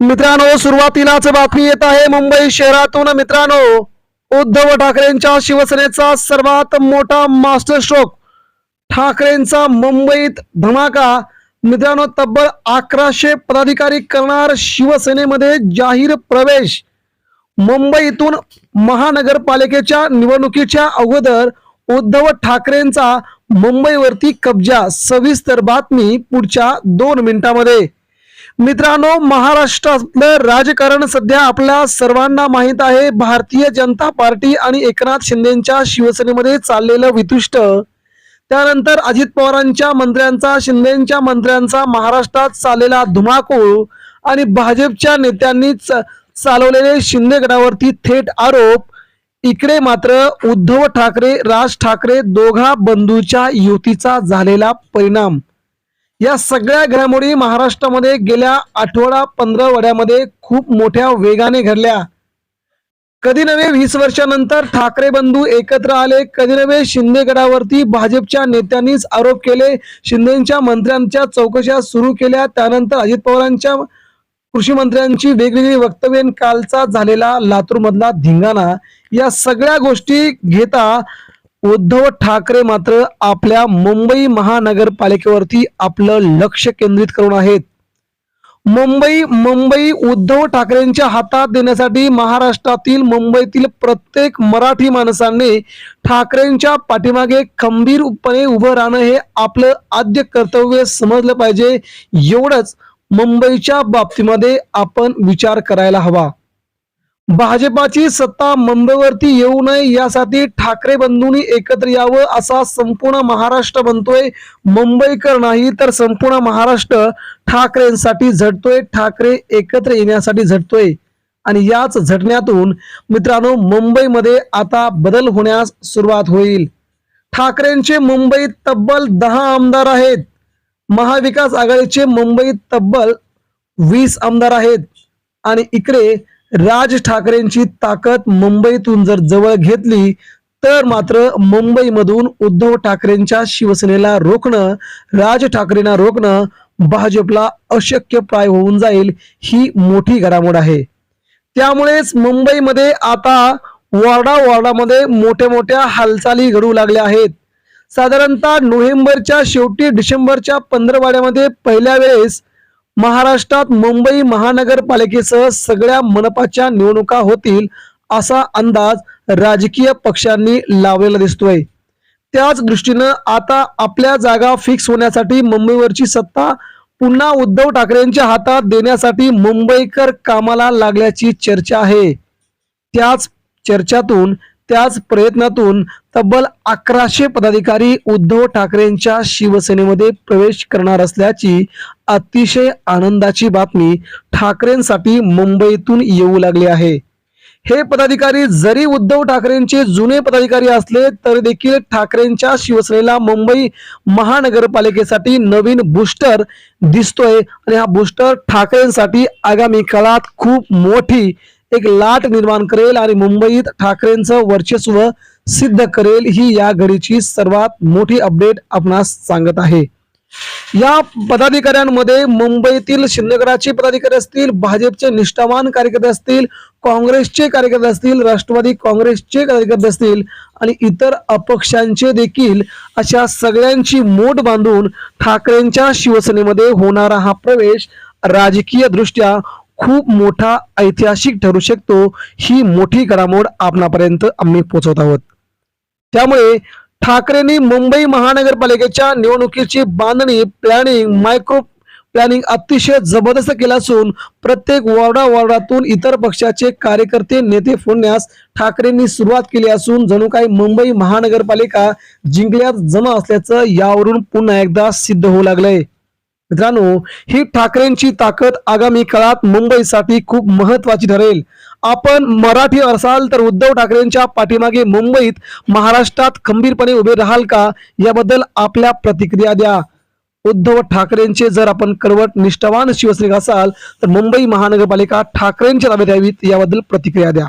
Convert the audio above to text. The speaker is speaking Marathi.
मित्रांनो सुरुवातीलाच बातमी येत आहे मुंबई शहरातून. मित्रांनो उद्धव ठाकरेंच्या शिवसेनेचा सर्वात मोठा मास्टर स्ट्रोक ठाकरेंचा मुंबईत धमाका. मित्रांनो तब्बल अकराशे पदाधिकारी करणार शिवसेनेमध्ये जाहीर प्रवेश. मुंबईतून महानगरपालिकेच्या निवडणुकीच्या अगोदर उद्धव ठाकरेंचा मुंबईवरती कब्जा. सविस्तर बातमी पुढच्या दोन मिनिटांमध्ये. मित्रांनो महाराष्ट्रातलं राजकारण सध्या आपल्या सर्वांना माहीत आहे. भारतीय जनता पार्टी आणि एकनाथ शिंदेच्या शिवसेनेमध्ये चाललेलं वितुष्ट. त्यानंतर अजित पवारांच्या मंत्र्यांचा शिंदेच्या मंत्र्यांचा महाराष्ट्रात चाललेला धुमाकूळ आणि भाजपच्या नेत्यांनीच चालवलेले शिंदे गटावरती थेट आरोप. इकडे मात्र उद्धव ठाकरे राज ठाकरे दोघा बंधूच्या युतीचा झालेला परिणाम. या सगळ्या घडामोडी महाराष्ट्रामध्ये गेल्या आठवडा पंधरा वड्यामध्ये खूप मोठ्या वेगाने घडल्या. कधी नव्हे वीस वर्षानंतर ठाकरे बंधू एकत्र आले कधी नव्हे शिंदे गडावरती भाजपच्या नेत्यांनीच आरोप केले शिंदेच्या मंत्र्यांच्या चौकशा सुरू केल्या त्यानंतर अजित पवारांच्या कृषी मंत्र्यांची वेगवेगळी वक्तव्य कालचा झालेला लातूरमधला धिंगाणा. या सगळ्या गोष्टी घेता उद्धव ठाकरे मात्र आपल्या मुंबई महानगरपालिकेवरती आपलं लक्ष केंद्रित करून आहेत. मुंबई मुंबई उद्धव ठाकरेंच्या हातात देण्यासाठी महाराष्ट्रातील मुंबईतील प्रत्येक मराठी माणसांनी ठाकरेंच्या पाठीमागे खंबीरपणे उभं राहणं हे आपलं आद्य कर्तव्य समजलं पाहिजे एवढंच मुंबईच्या बाबतीमध्ये आपण विचार करायला हवा. भाजपाची सत्ता मुंबईवरती येऊ नये यासाठी ठाकरे बंधूंनी एकत्र यावं असा संपूर्ण महाराष्ट्र बनतोय मुंबईकर नाही तर संपूर्ण महाराष्ट्र ठाकरेंसाठी झटतोय. ठाकरे एकत्र येण्यासाठी झटतोय. आणि याच झटण्यातून मित्रांनो मुंबईमध्ये आता बदल होण्यास सुरुवात होईल. ठाकरेंचे मुंबईत तब्बल दहा आमदार आहेत. महाविकास आघाडीचे मुंबईत तब्बल वीस आमदार आहेत. आणि इकडे राज ठाकरेंची ताकद मुंबईतून जर जवळ घेतली तर मात्र मुंबईमधून उद्धव ठाकरेंच्या शिवसेनेला रोखणं राज ठाकरेंना रोखणं भाजपला अशक्य प्राय होऊन जाईल ही मोठी घडामोड आहे. त्यामुळेच मुंबईमध्ये आता वॉर्डा वॉर्डामध्ये मोठ्या मोठ्या हालचाली घडू लागल्या आहेत. साधारणतः नोव्हेंबरच्या शेवटी डिसेंबरच्या पंधरवाड्यामध्ये पहिल्या वेळेस महाराष्ट्रात मुंबई महानगरपालिकेसह सगळ्या मनपाच्या निवडणुका होतील असा अंदाज राजकीय पक्षांनी लावलेला दिसतोय. त्याच दृष्टीनं आता आपल्या जागा फिक्स होण्यासाठी मुंबईवरची सत्ता पुन्हा उद्धव ठाकरेंच्या हातात देण्यासाठी मुंबईकर कामाला लागल्याची चर्चा आहे. त्याच चर्चातून त्याच प्रयत्नातून तब्बल अकराशे पदाधिकारी उद्धव ठाकरेंच्या शिवसेनेमध्ये प्रवेश करणार असल्याची अतिशय आनंदाची बातमी ठाकरेंसाठी मुंबईतून येऊ लागली आहे. हे पदाधिकारी जरी उद्धव ठाकरेंचे जुने पदाधिकारी असले तरी देखील ठाकरेंच्या शिवसेनेला मुंबई महानगरपालिकेसाठी नवीन बुस्टर दिसतोय आणि हा बुस्टर ठाकरेंसाठी आगामी काळात खूप मोठी एक लाट निर्माण करेल आणि मुंबईत ठाकरेंचं वर्चस्व सिद्ध करेल ही या घडीची सर्वात मोठी अपडेट आपणास सांगत आहे. या पदाधिकाऱ्यांमध्ये मुंबईतील शिंदेगडाचे पदाधिकारी असतील भाजपचे निष्ठावान कार्यकर्ते असतील काँग्रेसचे कार्यकर्ते असतील राष्ट्रवादी काँग्रेसचे कार्यकर्ते असतील आणि इतर अपक्षांचे देखील अशा सगळ्यांची मोठ बांधून ठाकरेंच्या शिवसेनेमध्ये होणारा हा प्रवेश राजकीय दृष्ट्या खूप मोठा ऐतिहासिक ठरू शकतो. ही मोठी घडामोड आपणापर्यंत आम्ही पोहोचवत आहोत. त्यामुळे ठाकरेंनी मुंबई महानगरपालिकेच्या निवडणुकीची बांधणी प्लॅनिंग मायक्रो प्लॅनिंग अतिशय जबरदस्त केलं असून प्रत्येक वॉर्डा वॉर्डातून इतर पक्षाचे कार्यकर्ते नेते फोडण्यास ठाकरेंनी सुरुवात केली असून जणू काही मुंबई महानगरपालिका जिंकल्यात जमा असल्याचं यावरून पुन्हा एकदा सिद्ध होऊ लागलंय. मित्रांनो ही ठाकरेंची ताकद आगामी काळात मुंबईसाठी खूप महत्वाची ठरेल. आपण मराठी असाल तर उद्धव ठाकरेंच्या पाठीमागे मुंबईत महाराष्ट्रात खंबीरपणे उभे राहाल का? याबद्दल आपल्या प्रतिक्रिया द्या. उद्धव ठाकरेंचे जर आपण कडवट निष्ठावान शिवसैनिक असाल तर मुंबई महानगरपालिका ठाकरेंच्या ताब्यात यावीत याबद्दल प्रतिक्रिया द्या.